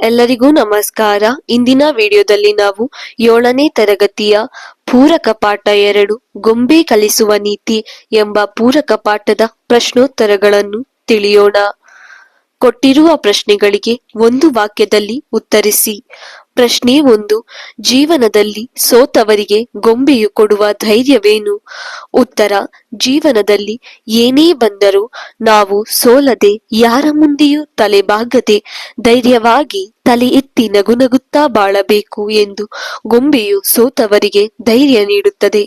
ಎಲ್ಲರಿಗೂ ನಮಸ್ಕಾರ. ಇಂದಿನ ವಿಡಿಯೋದಲ್ಲಿ ನಾವು ಏಳನೇ ತರಗತಿಯ ಪೂರಕ ಪಾಠ ಎರಡು, ಗೊಂಬೆ ಕಲಿಸುವ ನೀತಿ ಎಂಬ ಪೂರಕ ಪಾಠದ ಪ್ರಶ್ನೋತ್ತರಗಳನ್ನು ತಿಳಿಯೋಣ. ಕೊಟ್ಟಿರುವ ಪ್ರಶ್ನೆಗಳಿಗೆ ಒಂದು ವಾಕ್ಯದಲ್ಲಿ ಉತ್ತರಿಸಿ. ಪ್ರಶ್ನೆ ಒಂದು. ಜೀವನದಲ್ಲಿ ಸೋತವರಿಗೆ ಗೊಂಬೆಯು ಕೊಡುವ ಧೈರ್ಯವೇನು? ಉತ್ತರ. ಜೀವನದಲ್ಲಿ ಏನೇ ಬಂದರೂ ನಾವು ಸೋಲದೆ ಯಾರ ಮುಂದೆಯೂ ತಲೆಬಾಗದೆ ಧೈರ್ಯವಾಗಿ ತಲೆ ಎತ್ತಿ ನಗುನಗುತ್ತಾ ಬಾಳಬೇಕು ಎಂದು ಗೊಂಬೆಯು ಸೋತವರಿಗೆ ಧೈರ್ಯ ನೀಡುತ್ತದೆ.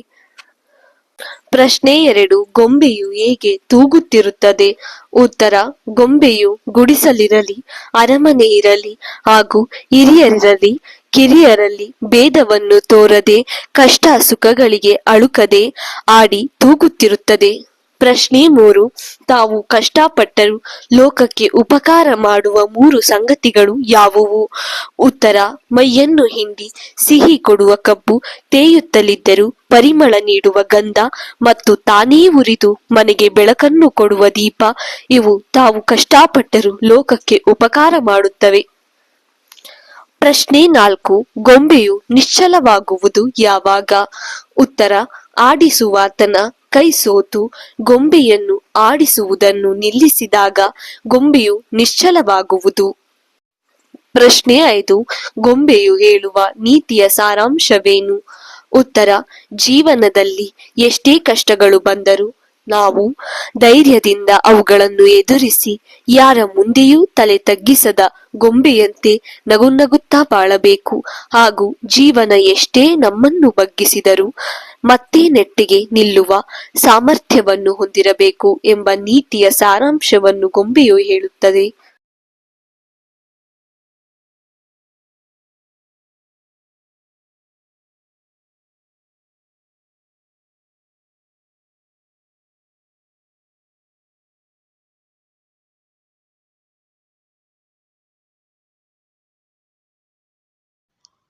ಪ್ರಶ್ನೆ ಎರಡು, ಗೊಂಬೆಯು ಹೇಗೆ ತೂಗುತ್ತಿರುತ್ತದೆ? ಉತ್ತರ, ಗೊಂಬೆಯು ಗುಡಿಸಲಿರಲಿ, ಅರಮನೆ ಇರಲಿ ಹಾಗೂ ಹಿರಿಯರಿರಲಿ, ಕಿರಿಯರಲ್ಲಿ ಭೇದವನ್ನು ತೋರದೆ ಕಷ್ಟ ಸುಖಗಳಿಗೆ ಅಳುಕದೆ ಆಡಿ ತೂಗುತ್ತಿರುತ್ತದೆ. ಪ್ರಶ್ನೆ ಮೂರು. ತಾವು ಕಷ್ಟಪಟ್ಟರು ಲೋಕಕ್ಕೆ ಉಪಕಾರ ಮಾಡುವ ಮೂರು ಸಂಗತಿಗಳು ಯಾವುವು? ಉತ್ತರ, ಮೈಯನ್ನು ಹಿಂಡಿ ಸಿಹಿ ಕೊಡುವ ಕಬ್ಬು, ತೇಯುತ್ತಲಿದ್ದರು ಪರಿಮಳ ನೀಡುವ ಗಂಧ ಮತ್ತು ತಾನೇ ಉರಿದು ಮನೆಗೆ ಬೆಳಕನ್ನು ಕೊಡುವ ದೀಪ, ಇವು ತಾವು ಕಷ್ಟಪಟ್ಟರು ಲೋಕಕ್ಕೆ ಉಪಕಾರ ಮಾಡುತ್ತವೆ. ಪ್ರಶ್ನೆ ನಾಲ್ಕು. ಗೊಂಬೆಯು ನಿಶ್ಚಲವಾಗುವುದು ಯಾವಾಗ? ಉತ್ತರ ಆಡಿಸುವಾತನ ಕೈ ಸೋತು ಗೊಂಬೆಯನ್ನು ಆಡಿಸುವುದನ್ನು ನಿಲ್ಲಿಸಿದಾಗ ಗೊಂಬೆಯು ನಿಶ್ಚಲವಾಗುವುದು. ಪ್ರಶ್ನೆ ಐದು, ಗೊಂಬೆಯು ಹೇಳುವ ನೀತಿಯ ಸಾರಾಂಶವೇನು? ಉತ್ತರ, ಜೀವನದಲ್ಲಿ ಎಷ್ಟೇ ಕಷ್ಟಗಳು ಬಂದರೂ ನಾವು ಧೈರ್ಯದಿಂದ ಅವುಗಳನ್ನು ಎದುರಿಸಿ ಯಾರ ಮುಂದೆಯೂ ತಲೆ ತಗ್ಗಿಸದ ಗೊಂಬೆಯಂತೆ ನಗುನಗುತ್ತಾ ಬಾಳಬೇಕು ಹಾಗೂ ಜೀವನ ಎಷ್ಟೇ ನಮ್ಮನ್ನು ಬಗ್ಗಿಸಿದರೂ ಮತ್ತೆ ನೆಟ್ಟಿಗೆ ನಿಲ್ಲುವ ಸಾಮರ್ಥ್ಯವನ್ನು ಹೊಂದಿರಬೇಕು ಎಂಬ ನೀತಿಯ ಸಾರಾಂಶವನ್ನು ಗೊಂಬೆಯು ಹೇಳುತ್ತದೆ.